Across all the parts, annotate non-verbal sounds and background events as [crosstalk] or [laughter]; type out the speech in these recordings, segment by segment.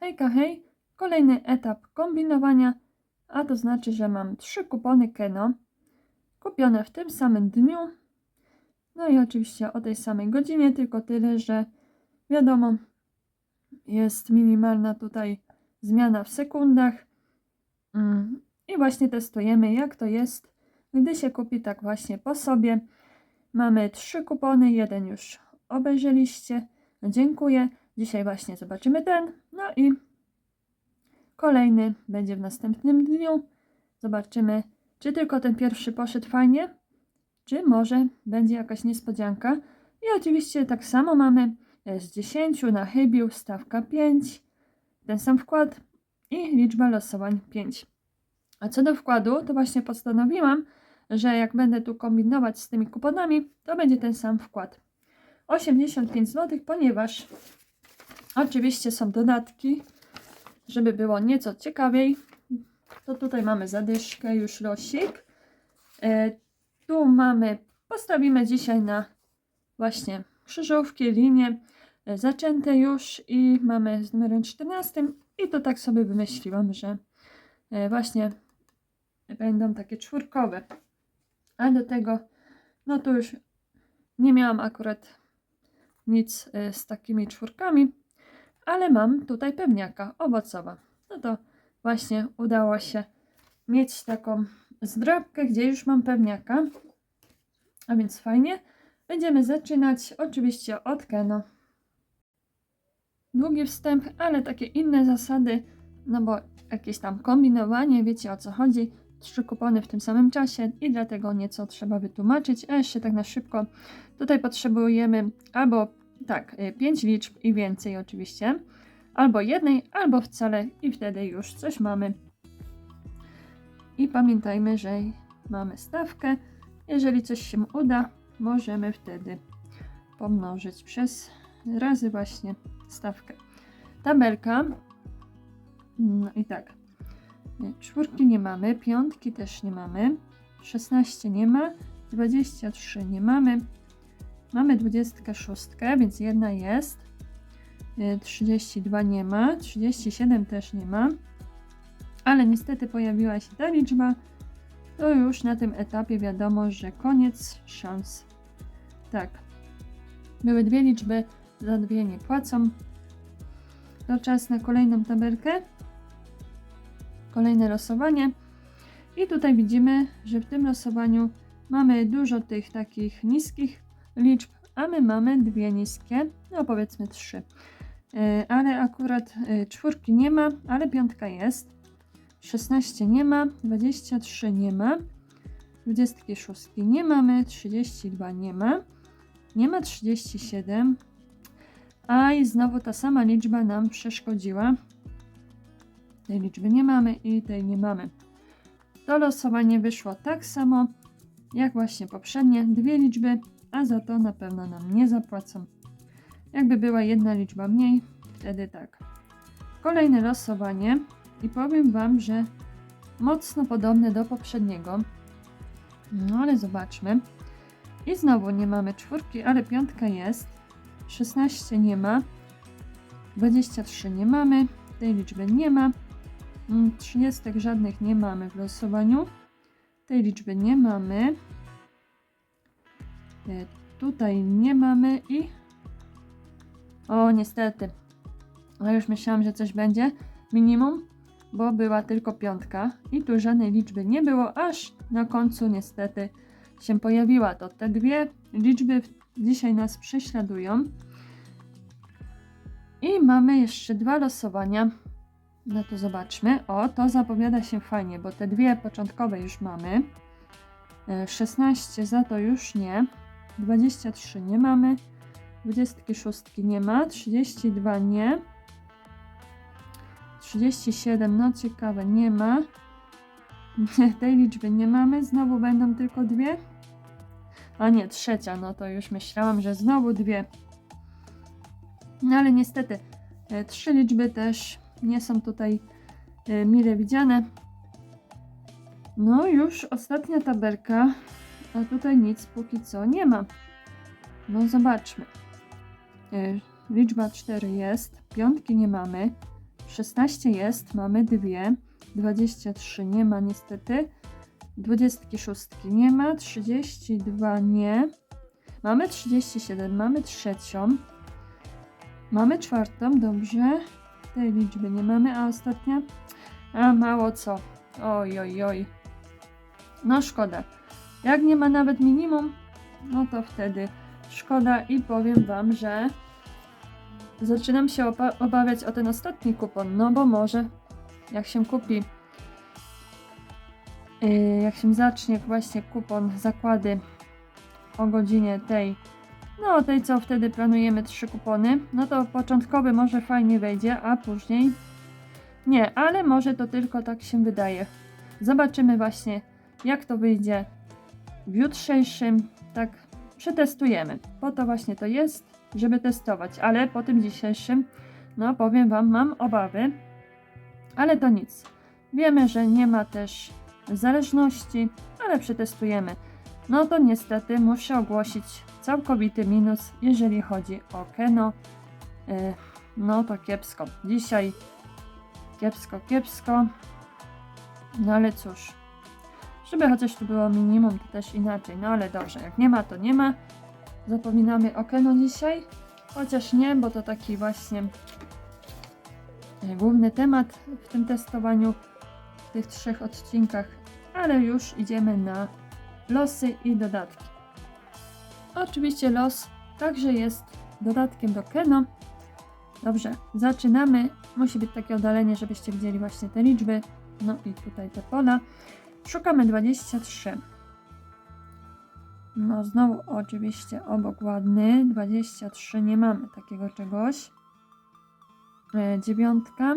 Hejka hej, kolejny etap kombinowania, a to znaczy, że mam trzy kupony Keno kupione w tym samym dniu. No i oczywiście o tej samej godzinie, tylko tyle, że wiadomo, jest minimalna tutaj zmiana w sekundach. Mm, I właśnie testujemy, jak to jest, gdy się kupi tak właśnie po sobie. Mamy trzy kupony, jeden już obejrzeliście. Dziękuję. Dzisiaj właśnie zobaczymy ten. No i kolejny będzie w następnym dniu. Zobaczymy, czy tylko ten pierwszy poszedł fajnie, czy może będzie jakaś niespodzianka. I oczywiście tak samo mamy e, z 10 na chybił stawka 5, ten sam wkład i liczba losowań 5. A co do wkładu, to właśnie postanowiłam, że jak będę tu kombinować z tymi kuponami, to będzie ten sam wkład. 85 zł, ponieważ oczywiście są dodatki, żeby było nieco ciekawiej. To tutaj mamy zadyszkę, już losik. E, tu mamy, postawimy dzisiaj na właśnie krzyżówki, linie e, zaczęte już i mamy z numerem 14 i to tak sobie wymyśliłam, że e, właśnie będą takie czwórkowe. A do tego, no tu już nie miałam akurat nic z takimi czwórkami, ale mam tutaj pewniaka owocowa. No to właśnie udało się mieć taką zdrabkę, gdzie już mam pewniaka. A więc fajnie. Będziemy zaczynać oczywiście od Keno. Długi wstęp, ale takie inne zasady, no bo jakieś tam kombinowanie, wiecie o co chodzi. Trzy kupony w tym samym czasie i dlatego nieco trzeba wytłumaczyć. A jeszcze tak na szybko, tutaj potrzebujemy albo tak, 5 liczb i więcej oczywiście, albo jednej, albo wcale i wtedy już coś mamy. I pamiętajmy, że mamy stawkę. Jeżeli coś się uda, możemy wtedy pomnożyć przez razy właśnie stawkę. Tabelka. No i tak. Czwórki nie mamy, piątki też nie mamy, 16 nie ma, 23 nie mamy, mamy 26, więc jedna jest, Y, 32 nie ma, 37 też nie ma, ale niestety pojawiła się ta liczba, to już na tym etapie wiadomo, że koniec szans. Tak, były dwie liczby, za dwie nie płacą. To czas na kolejną tabelkę kolejne losowanie. I tutaj widzimy, że w tym losowaniu mamy dużo tych takich niskich liczb, a my mamy dwie niskie, no powiedzmy trzy. Yy, Ale akurat yy, czwórki nie ma, ale piątka jest. 16 nie ma, 23 nie ma, 26 nie mamy, 32 nie ma, nie ma 37, a i znowu ta sama liczba nam przeszkodziła. Tej liczby nie mamy i tej nie mamy. To losowanie wyszło tak samo jak właśnie poprzednie. Dwie liczby, a za to na pewno nam nie zapłacą. Jakby była jedna liczba mniej, wtedy tak. Kolejne losowanie i powiem Wam, że mocno podobne do poprzedniego. No ale zobaczmy. I znowu nie mamy czwórki, ale piątka jest. 16 nie ma. 23 nie mamy. Tej liczby nie ma. Mm, 30 żadnych nie mamy w losowaniu. Tej liczby nie mamy. E, Tutaj nie mamy i. O, niestety. A już myślałam, że coś będzie. Minimum, bo była tylko piątka i tu żadnej liczby nie było, aż na końcu niestety się pojawiła. To te dwie liczby dzisiaj nas prześladują. I mamy jeszcze dwa losowania. No to zobaczmy. O, to zapowiada się fajnie, bo te dwie początkowe już mamy. E, 16 za to już nie. 23 nie mamy. 26 nie ma. 32 nie. 37, no ciekawe, nie ma. [laughs] Tej liczby nie mamy. Znowu będą tylko dwie. A nie, trzecia, no to już myślałam, że znowu dwie. No ale niestety, e, trzy liczby też nie są tutaj e, mile widziane. No już ostatnia tabelka, a tutaj nic póki co nie ma. No zobaczmy. E, Liczba 4 jest, piątki nie mamy, 16 jest, mamy dwie. 23 nie ma niestety. 26 nie ma. 32 nie. Mamy 37, mamy trzecią. Mamy czwartą, dobrze. Tej liczby nie mamy, a ostatnia? A mało co. Oj, oj, oj. No szkoda. Jak nie ma nawet minimum, no to wtedy szkoda i powiem Wam, że zaczynam się oba- obawiać o ten ostatni kupon, no bo może jak się kupi, yy, jak się zacznie właśnie kupon zakłady o godzinie tej, no tej co wtedy planujemy trzy kupony, no to początkowy może fajnie wejdzie, a później nie, ale może to tylko tak się wydaje. Zobaczymy właśnie jak to wyjdzie w jutrzejszym, tak przetestujemy. Po to właśnie to jest, żeby testować, ale po tym dzisiejszym, no powiem Wam, mam obawy, ale to nic. Wiemy, że nie ma też zależności, ale przetestujemy. No to niestety muszę ogłosić całkowity minus, jeżeli chodzi o Keno. Yy, no to kiepsko. Dzisiaj kiepsko, kiepsko. No ale cóż, żeby chociaż tu było minimum, to też inaczej. No ale dobrze, jak nie ma, to nie ma. Zapominamy o Keno dzisiaj. Chociaż nie, bo to taki właśnie e, główny temat w tym testowaniu, w tych trzech odcinkach. Ale już idziemy na losy i dodatki. Oczywiście los także jest dodatkiem do Keno. Dobrze, zaczynamy. Musi być takie oddalenie, żebyście widzieli właśnie te liczby. No i tutaj te pola. Szukamy 23. No znowu oczywiście obok ładny. 23 nie mamy takiego czegoś. E, dziewiątka.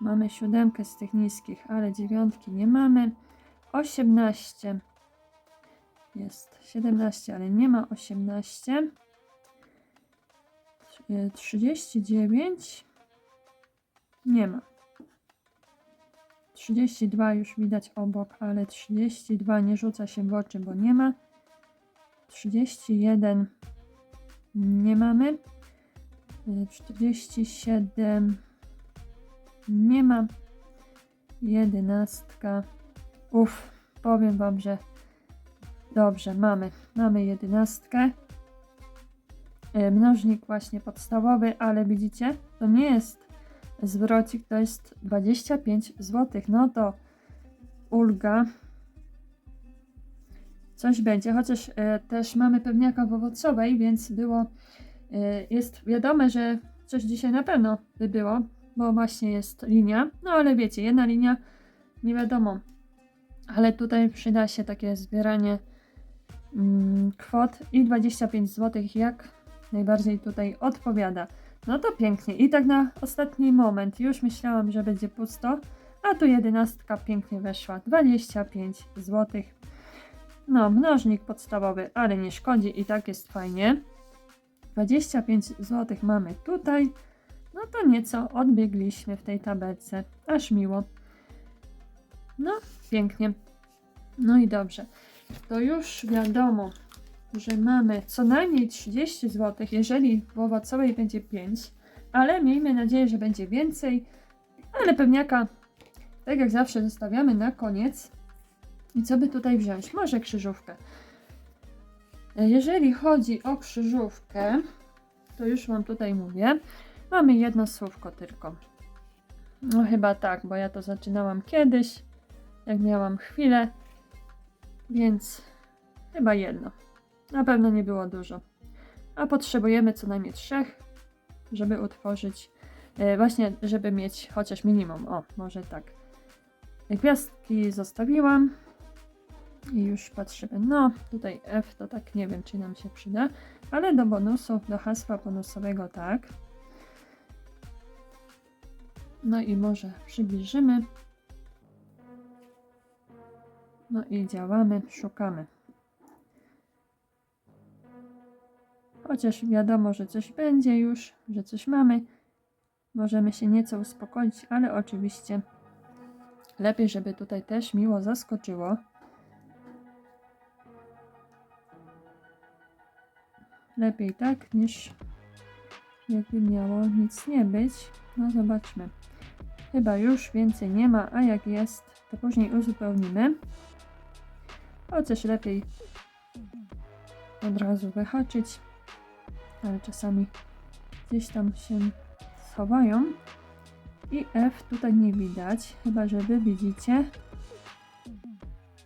Mamy siódemkę z tych niskich, ale dziewiątki nie mamy. 18. Jest 17, ale nie ma 18. E, 39. Nie ma. 32 już widać obok, ale 32 nie rzuca się w oczy, bo nie ma. 31 nie mamy. Y, 47 nie ma. 11. Uff, powiem Wam, że dobrze, mamy. Mamy 11. Y, Mnożnik właśnie podstawowy, ale widzicie, to nie jest zwrocik to jest 25 zł. No to ulga. Coś będzie, chociaż e, też mamy pewniaka w owocowej, więc było, e, jest wiadome, że coś dzisiaj na pewno by było, bo właśnie jest linia. No ale wiecie, jedna linia, nie wiadomo. Ale tutaj przyda się takie zbieranie mm, kwot i 25 zł jak najbardziej tutaj odpowiada. No to pięknie. I tak na ostatni moment już myślałam, że będzie pusto, a tu jedenastka pięknie weszła. 25 zł. No, mnożnik podstawowy, ale nie szkodzi i tak jest fajnie. 25 zł mamy tutaj. No to nieco odbiegliśmy w tej tabelce. Aż miło. No, pięknie. No i dobrze. To już wiadomo, że mamy co najmniej 30 zł, jeżeli w owocowej będzie 5, ale miejmy nadzieję, że będzie więcej, ale pewniaka, tak jak zawsze, zostawiamy na koniec. I co by tutaj wziąć? Może krzyżówkę. Jeżeli chodzi o krzyżówkę, to już Wam tutaj mówię, mamy jedno słówko tylko. No chyba tak, bo ja to zaczynałam kiedyś, jak miałam chwilę, więc chyba jedno. Na pewno nie było dużo. A potrzebujemy co najmniej trzech, żeby utworzyć, e, właśnie, żeby mieć chociaż minimum. O, może tak. Gwiazdki zostawiłam. I już patrzymy. No, tutaj F to tak nie wiem, czy nam się przyda, ale do bonusów, do hasła bonusowego tak. No i może przybliżymy. No i działamy, szukamy. Chociaż wiadomo, że coś będzie już, że coś mamy. Możemy się nieco uspokoić, ale oczywiście lepiej, żeby tutaj też miło zaskoczyło. Lepiej tak niż jakby miało nic nie być. No zobaczmy. Chyba już więcej nie ma, a jak jest, to później uzupełnimy. Chociaż lepiej od razu wyhaczyć, ale czasami gdzieś tam się schowają. I F tutaj nie widać, chyba że wy widzicie.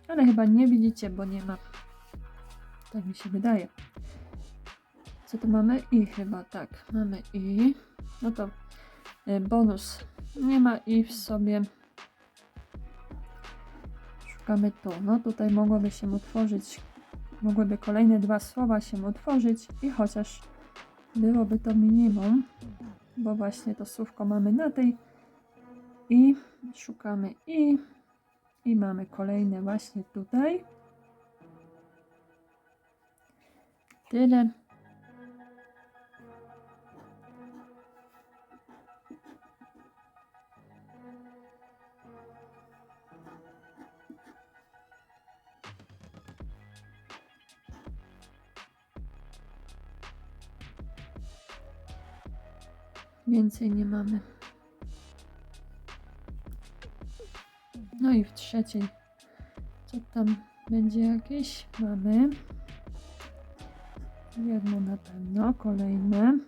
Ale chyba nie widzicie, bo nie ma. Tak mi się wydaje. Co tu mamy? I chyba tak. Mamy i. No to y, bonus. Nie ma i w sobie. Szukamy tu. No tutaj mogłoby się utworzyć. Mogłyby kolejne dwa słowa się utworzyć i chociaż byłoby to minimum, bo właśnie to słówko mamy na tej i szukamy i i mamy kolejne właśnie tutaj. Tyle. Więcej nie mamy. No i w trzeciej, co tam będzie jakieś? Mamy jedno na pewno, kolejne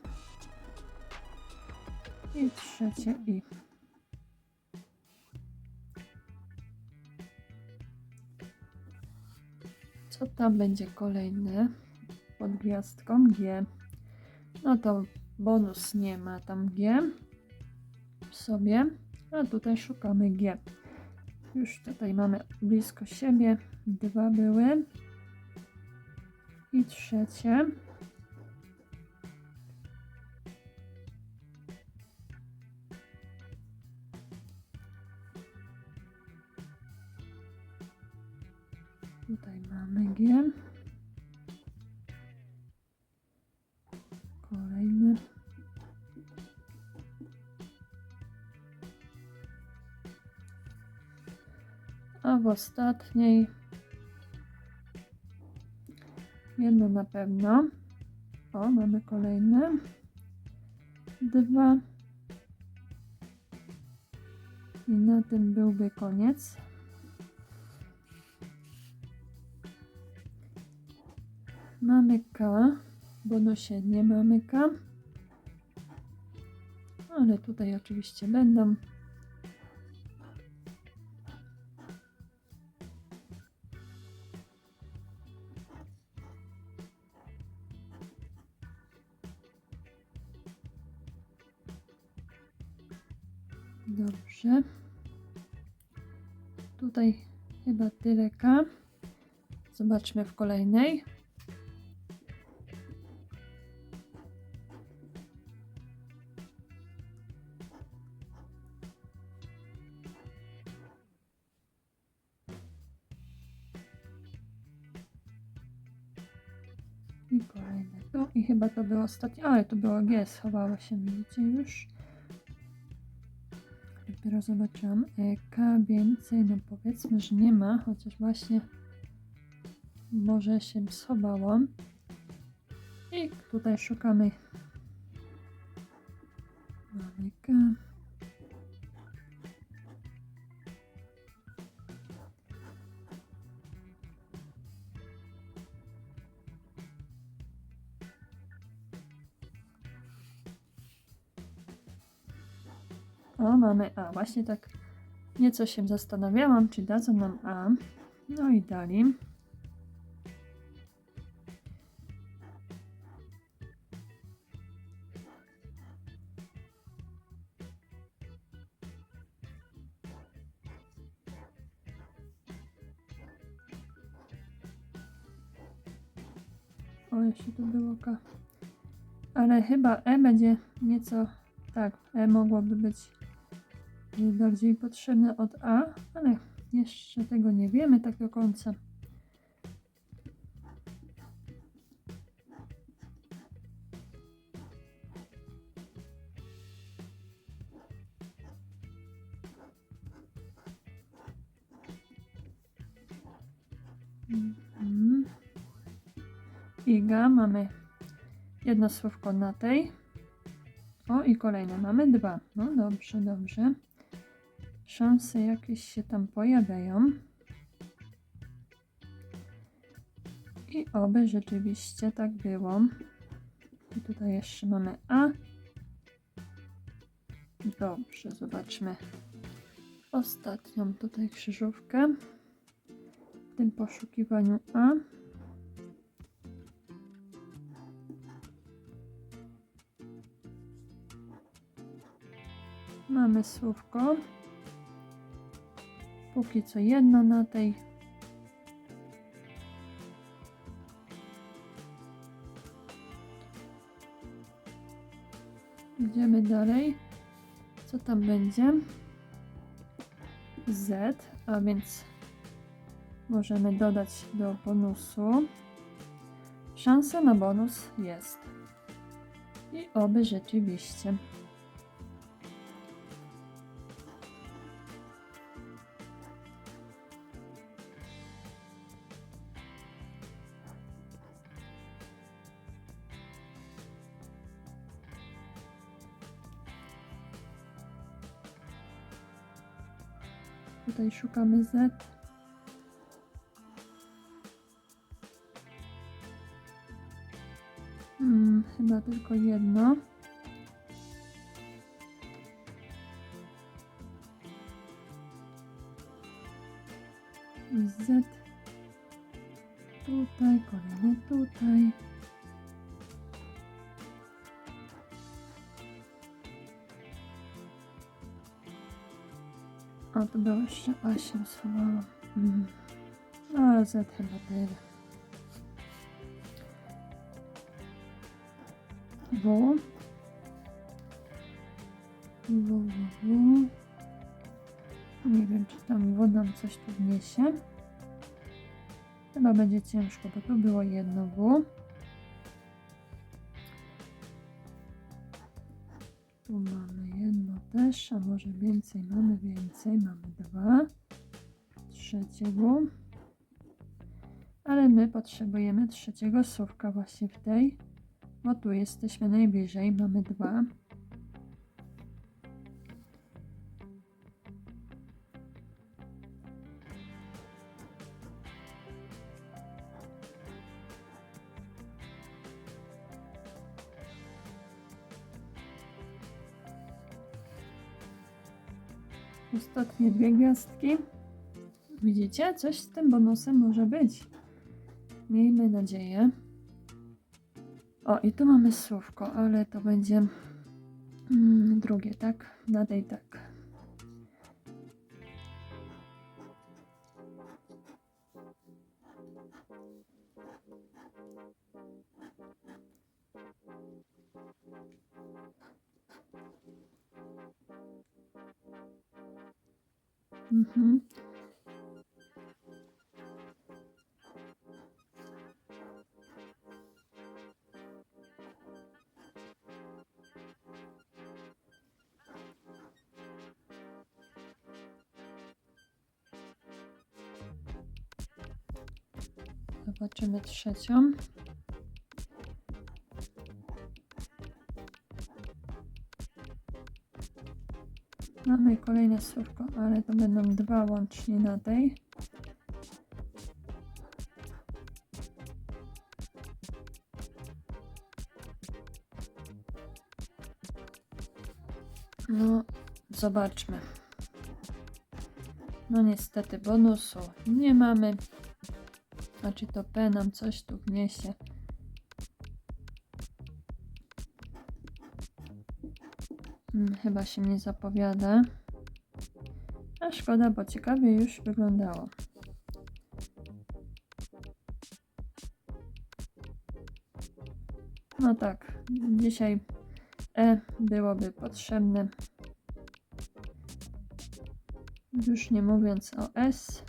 i trzecie i. Co tam będzie kolejne pod gwiazdką G? No to bonus nie ma tam G w sobie, a tutaj szukamy G. Już tutaj mamy blisko siebie. Dwa były. I trzecie. Ostatniej jedno na pewno. O, mamy kolejne. Dwa. I na tym byłby koniec. Mamy K. W bonusie nie mamy K. Ale tutaj oczywiście będą. Dobrze. Tutaj chyba tyle K. Zobaczmy w kolejnej. I kolejne. No i chyba to było ostatnie. Ale to było G, schowało się, widzicie już. Dopiero zobaczyłam e, K więcej, no powiedzmy, że nie ma, chociaż właśnie może się schowało. I tutaj szukamy. Mamy A. Właśnie tak nieco się zastanawiałam, czy dadzą nam A. No i dali. O, jeszcze tu było K. Ale chyba E będzie nieco... Tak, E mogłoby być bardziej potrzebne od A, ale jeszcze tego nie wiemy tak do końca. Mhm. Iga, mamy jedno słówko na tej. O, i kolejne. Mamy dwa. No dobrze, dobrze. Szanse jakieś się tam pojawiają. I oby rzeczywiście tak było. I tutaj jeszcze mamy A. Dobrze, zobaczmy ostatnią tutaj krzyżówkę w tym poszukiwaniu A. Mamy słówko. Póki co jedno na tej. Idziemy dalej. Co tam będzie? Z, a więc możemy dodać do bonusu. Szansa na bonus jest. I oby rzeczywiście. Tutaj szukamy Z. Hmm, chyba tylko jedno. A to było jeszcze A się schowało. Mm. A Z chyba tyle. W. W, W, W. Nie wiem, czy tam W nam coś tu wniesie. Chyba będzie ciężko, bo tu było jedno W. też, a może więcej mamy, więcej. Mamy dwa. Trzecie W. Ale my potrzebujemy trzeciego słówka właśnie w tej, bo tu jesteśmy najbliżej. Mamy dwa. Ostatnie dwie gwiazdki. Widzicie? Coś z tym bonusem może być. Miejmy nadzieję. O, i tu mamy słówko, ale to będzie mm, drugie, tak? Na tej tak. Mhm. Zobaczymy trzecią. Mamy kolejne słówko, ale to będą dwa łącznie na tej. No, zobaczmy. No niestety bonusu nie mamy. Znaczy to P nam coś tu wniesie. Hmm, chyba się nie zapowiada. A szkoda, bo ciekawie już wyglądało. No tak, dzisiaj E byłoby potrzebne. Już nie mówiąc o S.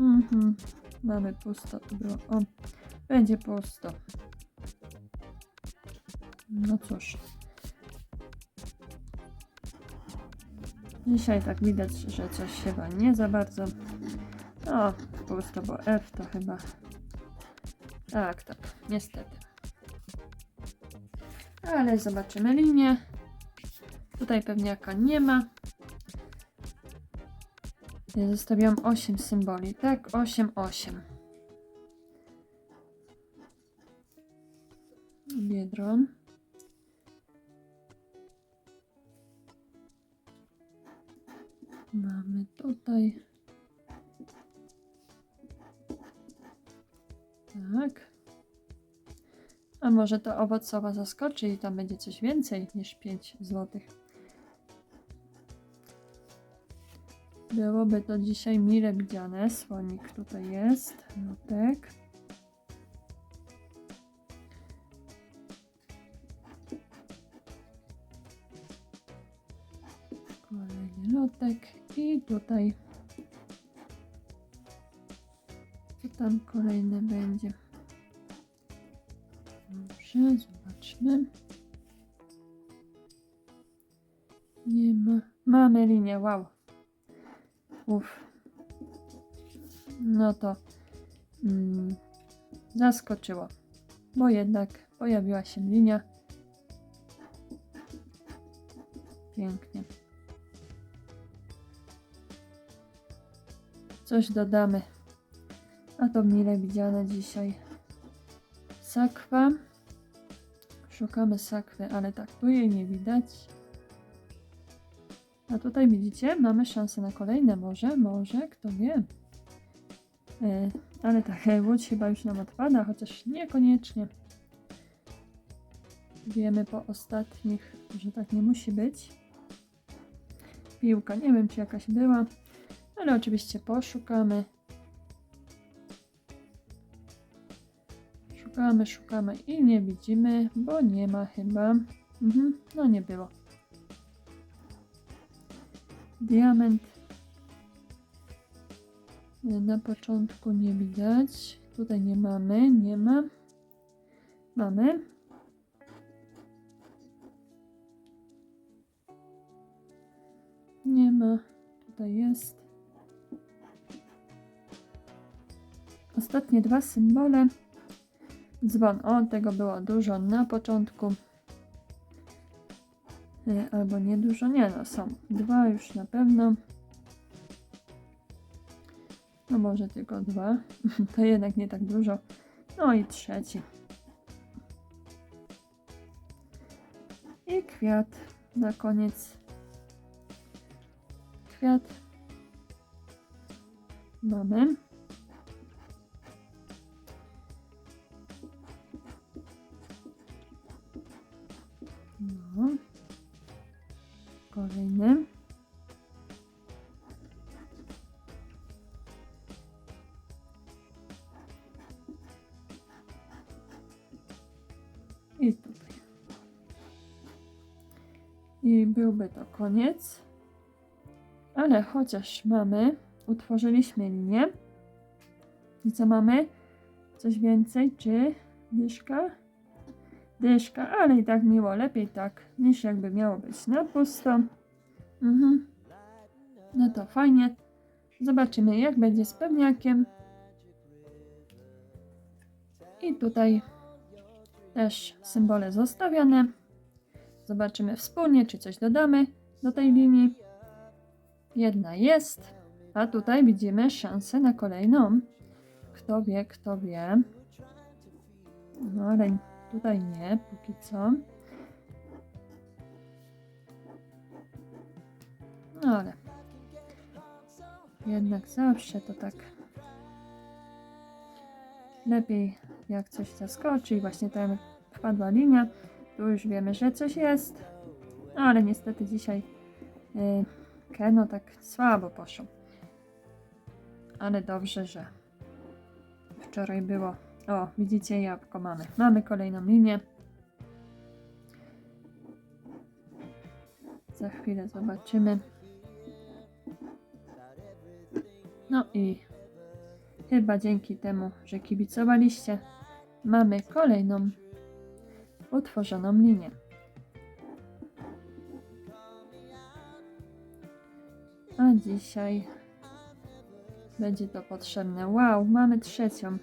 Mhm, mamy pusto, tu było. O, będzie pusto. No cóż. Dzisiaj tak widać, że coś chyba nie za bardzo. O, pusto, bo F to chyba Tak, tak, niestety. Ale zobaczymy linię. Tutaj pewniaka nie ma. Ja zostawiłam 8 symboli, tak? 8, 8. A może to owocowa zaskoczy i tam będzie coś więcej niż 5 zł. Byłoby to dzisiaj mile widziane. Słonik tutaj jest. Lotek. Kolejny lotek. I tutaj. Co tam kolejne będzie? Dobrze, zobaczmy. Nie ma. Mamy linię, wow. Uff. No to mm, zaskoczyło, bo jednak pojawiła się linia. Pięknie. Coś dodamy. A to mile widziane dzisiaj. Sakwa. Szukamy sakwy, ale tak, tu jej nie widać. A tutaj widzicie, mamy szansę na kolejne może, może, kto wie. E, ale tak, e, łódź chyba już nam odpada, chociaż niekoniecznie. Wiemy po ostatnich, że tak nie musi być. Piłka, nie wiem czy jakaś była, ale oczywiście poszukamy. Szukamy, szukamy i nie widzimy, bo nie ma chyba. Mhm, no nie było. Diament. Na początku nie widać. Tutaj nie mamy, nie ma. Mamy. Nie ma. Tutaj jest. Ostatnie dwa symbole. Dzwon. O, tego było dużo na początku. Y, Albo nie dużo, nie no, są dwa już na pewno. No może tylko dwa, [laughs] to jednak nie tak dużo. No i trzeci. I kwiat na koniec. Kwiat. Mamy. I byłby to koniec. Ale chociaż mamy, utworzyliśmy linię. I co mamy? Coś więcej? Czy dyszka? Dyszka, ale i tak miło, lepiej tak, niż jakby miało być na pusto. Mhm. No to fajnie. Zobaczymy, jak będzie z pewniakiem. I tutaj też symbole zostawione. Zobaczymy wspólnie, czy coś dodamy do tej linii. Jedna jest, a tutaj widzimy szansę na kolejną. Kto wie, kto wie. No ale tutaj nie, póki co. No ale jednak zawsze to tak lepiej jak coś zaskoczy i właśnie tam wpadła linia, tu już wiemy, że coś jest, no, ale niestety dzisiaj y, Keno tak słabo poszło. Ale dobrze, że wczoraj było. O, widzicie, jabłko mamy. Mamy kolejną linię. Za chwilę zobaczymy. No i chyba dzięki temu, że kibicowaliście, mamy kolejną utworzoną linię. A dzisiaj będzie to potrzebne. Wow, mamy trzecią.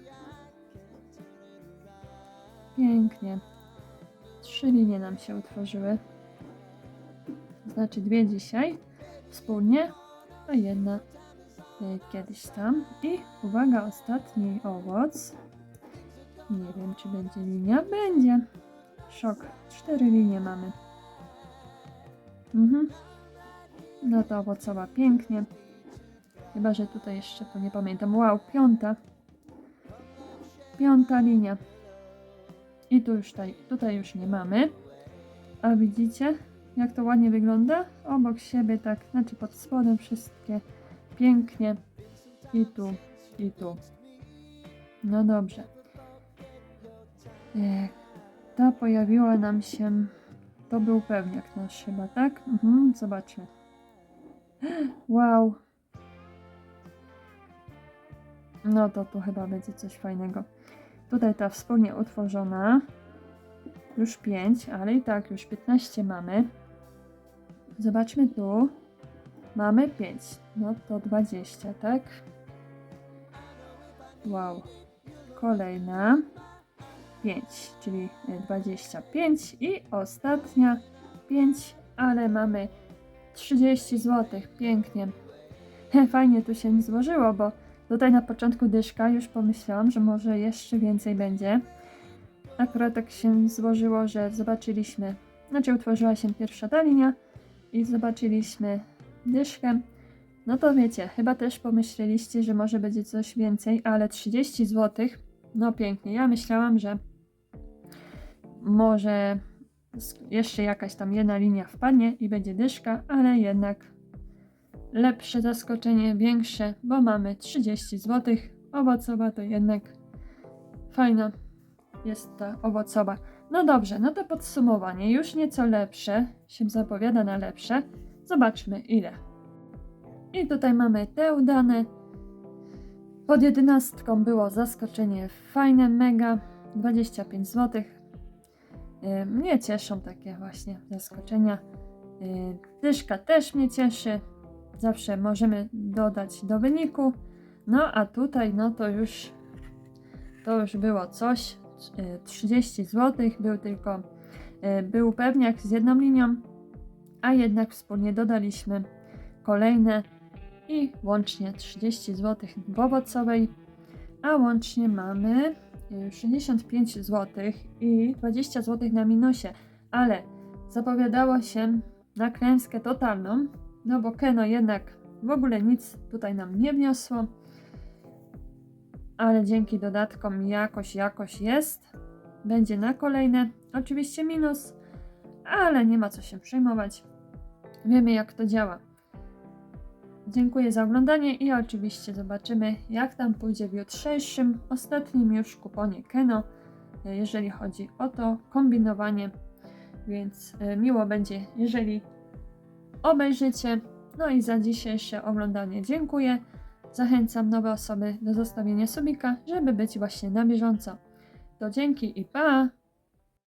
Pięknie. Trzy linie nam się utworzyły. Znaczy dwie dzisiaj wspólnie, a jedna y, kiedyś tam. I uwaga, ostatni owoc. Nie wiem, czy będzie linia. Będzie. Szok. Cztery linie mamy. Mhm. No to owocowa pięknie. Chyba, że tutaj jeszcze to nie pamiętam. Wow, piąta. Piąta linia. I tu już tutaj, tutaj już nie mamy. A widzicie, jak to ładnie wygląda? Obok siebie tak, znaczy pod spodem wszystkie pięknie. I tu, i tu. No dobrze. Ta pojawiła nam się. To był pewniak nasz chyba, tak? Mhm, zobaczmy. Wow. No to tu chyba będzie coś fajnego. Tutaj ta wspólnie utworzona. Już 5, ale i tak już 15 mamy. Zobaczmy tu. Mamy 5. No to 20, tak? Wow. Kolejna. 5, czyli 25 i ostatnia 5, ale mamy 30 zł. Pięknie. Fajnie tu się złożyło, bo tutaj na początku dyszka już pomyślałam, że może jeszcze więcej będzie. Akurat tak się złożyło, że zobaczyliśmy, znaczy utworzyła się pierwsza ta linia i zobaczyliśmy dyszkę. No to wiecie, chyba też pomyśleliście, że może będzie coś więcej, ale 30 zł, no pięknie. Ja myślałam, że może jeszcze jakaś tam jedna linia wpadnie i będzie dyszka, ale jednak lepsze zaskoczenie, większe, bo mamy 30 zł. Owocowa to jednak fajna jest ta owocowa. No dobrze, no to podsumowanie już nieco lepsze, się zapowiada na lepsze. Zobaczmy ile. I tutaj mamy te udane. Pod jedenastką było zaskoczenie fajne, mega, 25 zł. Y, Mnie cieszą takie właśnie zaskoczenia. Y, Dyszka też mnie cieszy. Zawsze możemy dodać do wyniku. No a tutaj no to już to już było coś. Y, 30 zł był tylko y, był pewniak z jedną linią, a jednak wspólnie dodaliśmy kolejne i łącznie 30 zł w owocowej, a łącznie mamy y, 65 zł i 20 zł na minusie, ale zapowiadało się na klęskę totalną, no bo Keno jednak w ogóle nic tutaj nam nie wniosło, ale dzięki dodatkom jakoś, jakoś jest. Będzie na kolejne, oczywiście minus, ale nie ma co się przejmować. Wiemy jak to działa. Dziękuję za oglądanie i oczywiście zobaczymy, jak tam pójdzie w jutrzejszym, ostatnim już kuponie Keno, jeżeli chodzi o to kombinowanie. Więc e, miło będzie, jeżeli obejrzycie. No i za dzisiejsze oglądanie dziękuję. Zachęcam nowe osoby do zostawienia subika, żeby być właśnie na bieżąco. To dzięki i pa!